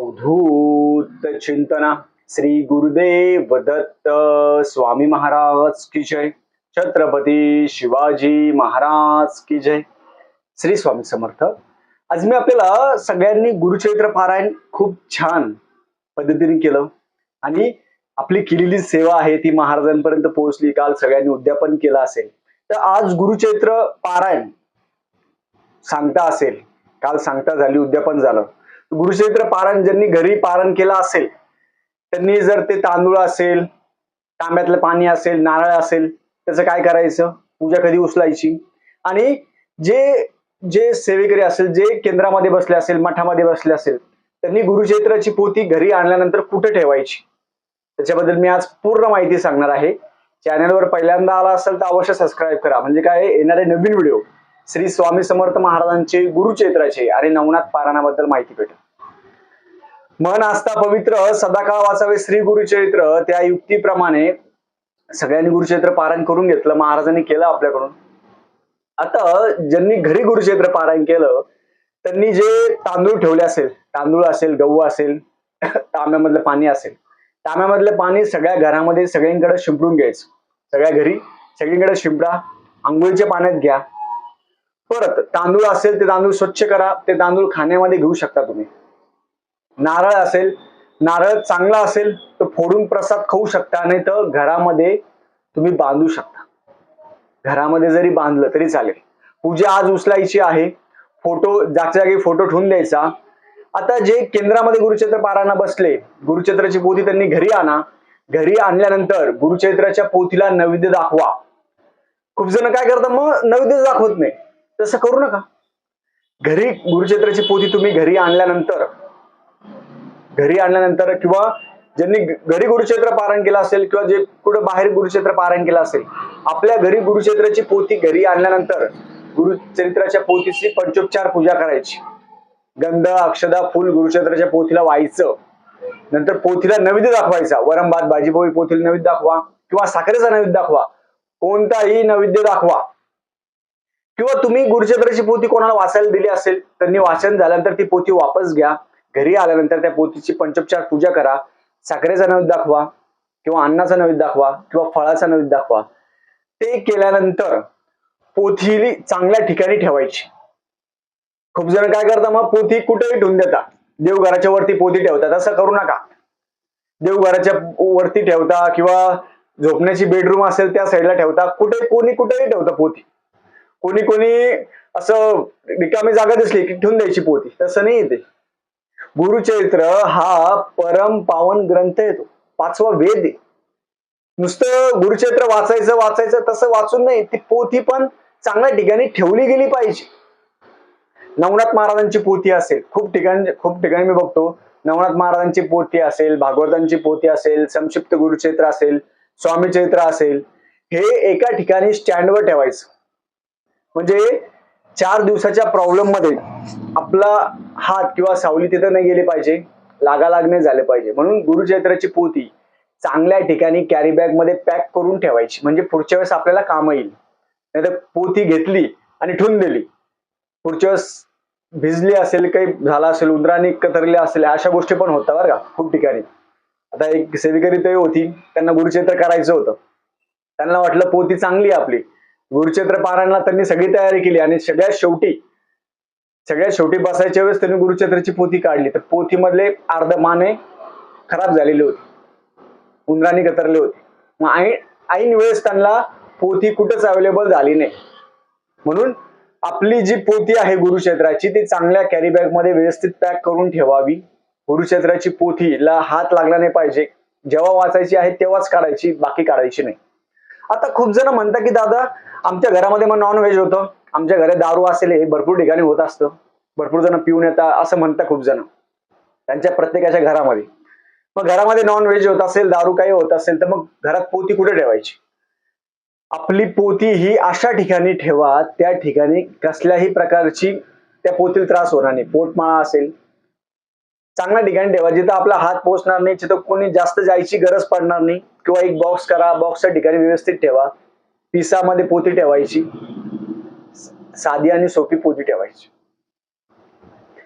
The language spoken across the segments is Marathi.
अवधूत चिंतना। श्री गुरुदेव दत्त स्वामी महाराज की जय। छत्रपती शिवाजी महाराज की जय। श्री स्वामी समर्थ। आज मी आपल्याला सगळ्यांनी गुरुचरित्र पारायण खूप छान पद्धतीने केलं. आणि आपली केलेली सेवा आहे ती महाराजांपर्यंत पोहोचली. काल सगळ्यांनी उद्यापन केलं असेल. तर आज गुरुचरित्र पारायण सांगता असेल. काल सांगता झाली उद्यापन झालं. गुरुचरित्र पारायण ज्यांनी घरी पारण केलं असेल त्यांनी जर ते तांदूळ असेल तांब्यातलं पाणी असेल नारळ असेल त्याचं काय करायचं? पूजा कधी उचलायची? आणि जे जे सेवेकरी असेल जे केंद्रामध्ये बसले असेल मठामध्ये बसले असेल त्यांनी गुरुचरित्राची पोती घरी आणल्यानंतर कुठे ठेवायची? त्याच्याबद्दल मी आज पूर्ण माहिती सांगणार आहे. चॅनलवर पहिल्यांदा आला असेल तर अवश्य सबस्क्राईब करा. म्हणजे काय येणारे नवीन व्हिडिओ श्री स्वामी समर्थ महाराजांचे गुरुचरित्राचे आणि नवनाथ पारायणाबद्दल माहिती भेटेल. मन आस्था पवित्र सदाकाळ वाचावे श्री गुरुचरित्र त्या युक्तीप्रमाणे सगळ्यांनी गुरुचरित्र पारायण करून घेतलं महाराजांनी केलं आपल्याकडून. आता ज्यांनी घरी गुरुचरित्र पारायण केलं त्यांनी जे तांदूळ ठेवले असेल तांदूळ असेल गहू असेल तांब्यामधलं पाणी असेल तांब्यामधलं पाणी सगळ्या घरामध्ये सगळ्यांकडे शिंपडून घ्यायचं. सगळ्या घरी सगळीकडे शिंपडा आंघोळीच्या पाण्यात घ्या परत तांदूळ असेल ते तांदूळ स्वच्छ करा ते तांदूळ खाण्यामध्ये घेऊ शकता तुम्ही. नारळ असेल नारळ चांगला असेल तर फोडून प्रसाद खाऊ शकता नाही तर घरामध्ये तुम्ही बांधू शकता. घरामध्ये जरी बांधलं तरी चालेल. पूजा आज उचलायची आहे. फोटो जागच्या जागी फोटो ठेवून द्यायचा. आता जे केंद्रामध्ये गुरुचैत्र पारायणा बसले गुरुचैत्राची पोथी त्यांनी घरी आणा. घरी आणल्यानंतर गुरुचैत्राच्या पोथीला नैवेद्य दाखवा. खूप जण काय करतात मग नैवेद्य दाखवत नाही. तसं करू नका. घरी गुरुचरित्राची पोथी तुम्ही घरी आणल्यानंतर घरी आणल्यानंतर किंवा ज्यांनी घरी गुरुचरित्र पारायण केलं असेल किंवा जे कुठं बाहेर गुरुचरित्र पारायण केलं असेल आपल्या घरी गुरुचरित्राची पोथी घरी आणल्यानंतर गुरुचरित्राच्या पोथीची पंचोपचार पूजा करायची. गंध अक्षदा फुल गुरुचरित्राच्या पोथीला व्हायचं नंतर पोथीला नैवेद्य दाखवायचा. वरम भात भाजी पोथीला नैवेद्य दाखवा किंवा साखरेचा नैवेद्य दाखवा. कोणताही नैवेद्य दाखवा. किंवा तुम्ही गुरुचरित्राची पोथी कोणाला वाचायला दिली असेल त्यांनी वाचन झाल्यानंतर ती पोथी वापस घ्या. घरी आल्यानंतर त्या पोथीची पंचोपचार पूजा करा. साखरेचा नैवेद्य दाखवा किंवा अन्नाचा नैवेद्य दाखवा किंवा फळाचा नैवेद्य दाखवा. ते केल्यानंतर पोथी चांगल्या ठिकाणी ठेवायची. खूप जण काय करतात मग पोथी कुठेही ठेवून देतात. देवघराच्या वरती पोथी ठेवतात. असं करू नका. देवघराच्या वरती ठेवता किंवा झोपण्याची बेडरूम असेल त्या साईडला ठेवता. कुठे कोणी कुठेही ठेवतं पोथी. कोणी कोणी असं रिकामी जागा दिसली की ठेवून द्यायची पोती. तसं नाही येते गुरुचरित्र हा परम पावन ग्रंथ येतो पाचवा वेद आहे. नुसतं गुरुचरित्र वाचायचं वाचायचं तसं वाचून नाही ती पोथी पण चांगल्या ठिकाणी ठेवली गेली पाहिजे. नवनाथ महाराजांची पोथी असेल खूप ठिकाणी खूप ठिकाणी मी बघतो. नवनाथ महाराजांची पोथी असेल भागवतांची पोथी असेल संक्षिप्त गुरुचरित्र असेल स्वामी चरित्र असेल हे एका ठिकाणी स्टँडवर ठेवायचं. म्हणजे चार दिवसाच्या प्रॉब्लेममध्ये आपला हात किंवा सावली तिथं नाही गेली पाहिजे. लागा लागणे झाले पाहिजे. म्हणून गुरुचैत्राची पोती चांगल्या ठिकाणी कॅरी बॅगमध्ये पॅक करून ठेवायची. म्हणजे पुढच्या वेळेस आपल्याला काम येईल. नाहीतर पोती घेतली आणि ठेवून दिली. पुढच्या वेळेस भिजली असेल काही झाला असेल उंदराने कतरले असेल अशा गोष्टी पण होतात बरं का खूप ठिकाणी. आता एक सेविकरी तरी होती. त्यांना गुरुचैत्र करायचं होतं. त्यांना वाटलं पोती चांगली आहे आपली. गुरुचरित्र पारायणला त्यांनी सगळी तयारी केली आणि सगळ्यात शेवटी सगळ्यात शेवटी बसायच्या वेळेस त्यांनी गुरुचरित्राची पोथी काढली. तर पोथीमधले अर्ध माने खराब झालेले होते. उंदराने कतरले होते. मग ऐन ऐन वेळेस त्यांना पोथी कुठंच अवेलेबल झाली नाही. म्हणून आपली जी पोथी आहे गुरुक्षेत्राची ती चांगल्या कॅरी बॅगमध्ये व्यवस्थित पॅक करून ठेवावी. गुरुक्षेत्राची पोथीला हात लागला नाही पाहिजे. जेव्हा वाचायची आहे तेव्हाच काढायची बाकी काढायची नाही. आता खूप जण म्हणतात की दादा आमच्या घरामध्ये मग नॉन व्हेज होतं. आमच्या घरात दारू असेल हे भरपूर ठिकाणी होत असतं. भरपूर जण पिऊन येतात असं म्हणतात खूप जण. त्यांच्या प्रत्येकाच्या घरामध्ये. मग घरामध्ये नॉन व्हेज होत असेल दारू काही होत असेल तर मग घरात पोती कुठे ठेवायची? आपली पोती ही अशा ठिकाणी ठेवा त्या ठिकाणी कसल्याही प्रकारची त्या पोथीला त्रास होणार नाही. पोटमाळा असेल. चांगल्या ठिकाणी ठेवा. जिथं आपला हात पोचणार नाही जिथं कोणी जास्त जायची गरज पडणार नाही किंवा एक बॉक्स करा बॉक्सच्या ठिकाणी व्यवस्थित ठेवा. पिसामध्ये पोती ठेवायची. साधी आणि सोपी पोती ठेवायची.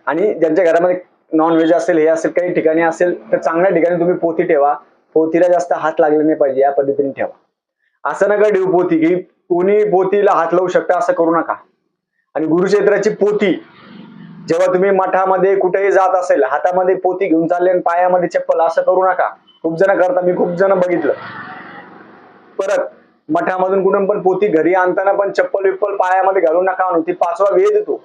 आणि ज्यांच्या घरामध्ये नॉनव्हेज असेल हे असेल काही ठिकाणी असेल तर चांगल्या ठिकाणी तुम्ही पोती ठेवा. पोथीला जास्त हात लागले नाही पाहिजे या पद्धतीने ठेवा. असं नका ठेवू पोथी की कोणी पोथीला हात लावू शकता असं करू नका. आणि गुरुक्षेत्राची पोथी जेव्हा तुम्ही मठामध्ये कुठेही जात असेल हातामध्ये पोथी घेऊन चालले आणि पायामध्ये चप्पल असं करू नका. खूप जण करता मी खूप जण बघितलं. परत मठामधून कुठून पण पोथी घरी आणताना पण चप्पल विप्पल पायामध्ये घालून नका म्हणून ती पाचवा वेद येतो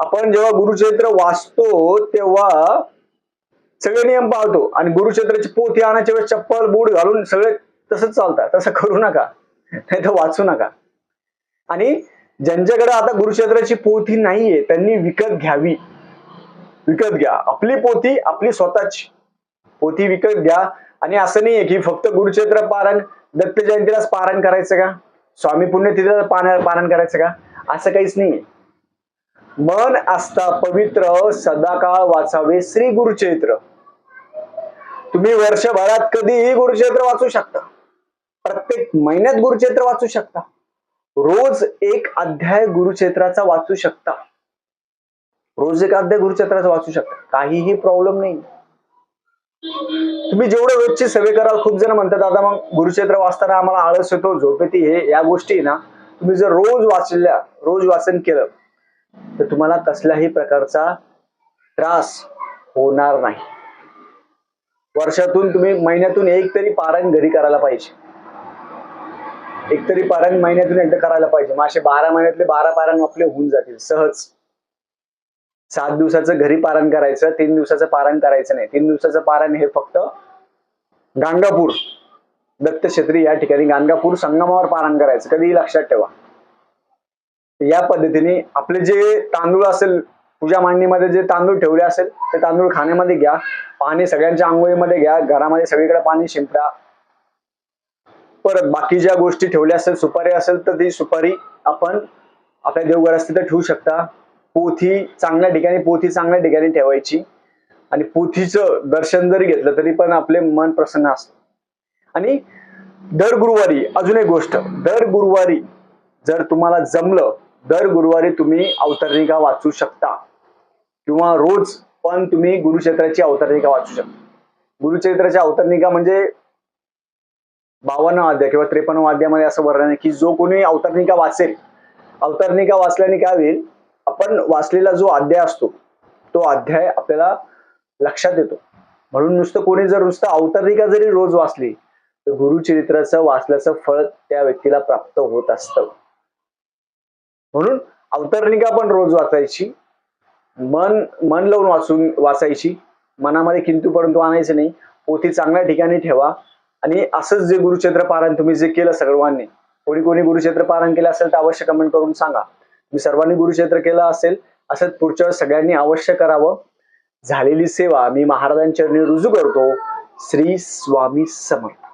आपण जेव्हा गुरुचरित्र वाचतो तेव्हा सगळे नियम पाळतो. आणि गुरुक्षेत्राची पोथी आणायच्या वेळेस चप्पल बूट घालून सगळे तसंच चालतात. तसं करू नका. नाही तर वाचू नका. आणि ज्यांच्याकडे आता गुरुक्षेत्राची पोथी नाहीये त्यांनी विकत घ्यावी. विकत घ्या. आपली पोथी आपली स्वतःची. पोथी विकत घ्या. आणि असं नाहीये की फक्त गुरुक्षेत्र पारायण दत्त जयंतीलाच पारण करायचं का? स्वामी पुण्यतिथीला पान पारण करायचं का? असं काहीच नाही मन असता पवित्र सदाकाळ वाचावे श्री गुरुचरित्र. तुम्ही वर्षभरात कधीही गुरुचरित्र वाचू शकता. प्रत्येक महिन्यात गुरुचरित्र वाचू शकता. रोज एक अध्याय गुरुचरित्राचा वाचू शकता. रोज एक अध्याय गुरुचरित्राचा वाचू शकता. काहीही प्रॉब्लेम नाही तुम्ही जेवढं रोजची सवय कराल खूप जण म्हणतात दादा मग गुरुक्षेत्र वाचताना आम्हाला आळस येतो झोप येते हे या गोष्टी ना. तुम्ही जर रोज वाचल्या रोज वाचन केलं तर तुम्हाला कसल्याही प्रकारचा त्रास होणार नाही. वर्षातून तुम्ही महिन्यातून एक तरी पारायण घरी करायला पाहिजे. एक तरी पारायण महिन्यातून एकदा करायला पाहिजे. मग असे बारा महिन्यातले बारा पारायण आपले होऊन जातील सहज. सात दिवसाचं घरी पारण करायचं तीन दिवसाचं पारण करायचं नाही. तीन दिवसाचं पारण हे फक्त गाणगापूर दत्तक्षेत्री या ठिकाणी गाणगापूर संगमावर पारण करायचं. कधीही लक्षात ठेवा. या पद्धतीने आपले जे तांदूळ असेल पूजा मांडणीमध्ये जे तांदूळ ठेवले असेल ते तांदूळ खाण्यामध्ये घ्या. पाणी सगळ्यांच्या आंघोळीमध्ये घ्या. घरामध्ये सगळीकडे पाणी शिंपडा. परत बाकी ज्या गोष्टी ठेवल्या असेल सुपारी असेल तर ती सुपारी आपण आपल्या देवघर तर ठेवू शकता. पोथी चांगल्या ठिकाणी पोथी चांगल्या ठिकाणी ठेवायची. आणि पोथीचं दर्शन जरी घेतलं तरी पण आपले मन प्रसन्न असतं. आणि दर गुरुवारी अजून एक गोष्ट दर गुरुवारी जर तुम्हाला जमलं दर गुरुवारी तुम्ही अवतरणिका वाचू शकता. किंवा रोज पण तुम्ही गुरुक्षेत्राची अवतरणिका वाचू शकता. गुरुक्षेत्राची अवतरणिका म्हणजे बावन्न वाद्य किंवा त्रेपन्न वाद्यामध्ये असं वर्णन आहे की जो कोणी अवतरणिका वाचेल. अवतरणिका वाचल्याने काय होईल? आपण वाचलेला जो अध्याय असतो तो अध्याय आपल्याला लक्षात येतो. म्हणून नुसतं कोणी जर नुसतं अवतरणिका जरी रोज वाचली तर गुरुचरित्राचं वाचल्याचं फळ त्या व्यक्तीला प्राप्त होत असतं. म्हणून अवतरणिका पण रोज वाचायची मन मन लावून वाचून वाचायची मनामध्ये किंतू परंतु आणायचं नाही पोथी चांगल्या ठिकाणी ठेवा. आणि असंच जे गुरुचरित्र पारायण तुम्ही जे केलं सर्वांनी कोणी कोणी गुरुचरित्र पारायण केलं असेल तर अवश्य कमेंट करून सांगा. मी सर्वांनी गुरुक्षेत्र केलं असेल असंच पुढच्या सगळ्यांनी अवश्य करावं. झालेली सेवा मी महाराजांच्या रुजू करतो. श्री स्वामी समर्थ.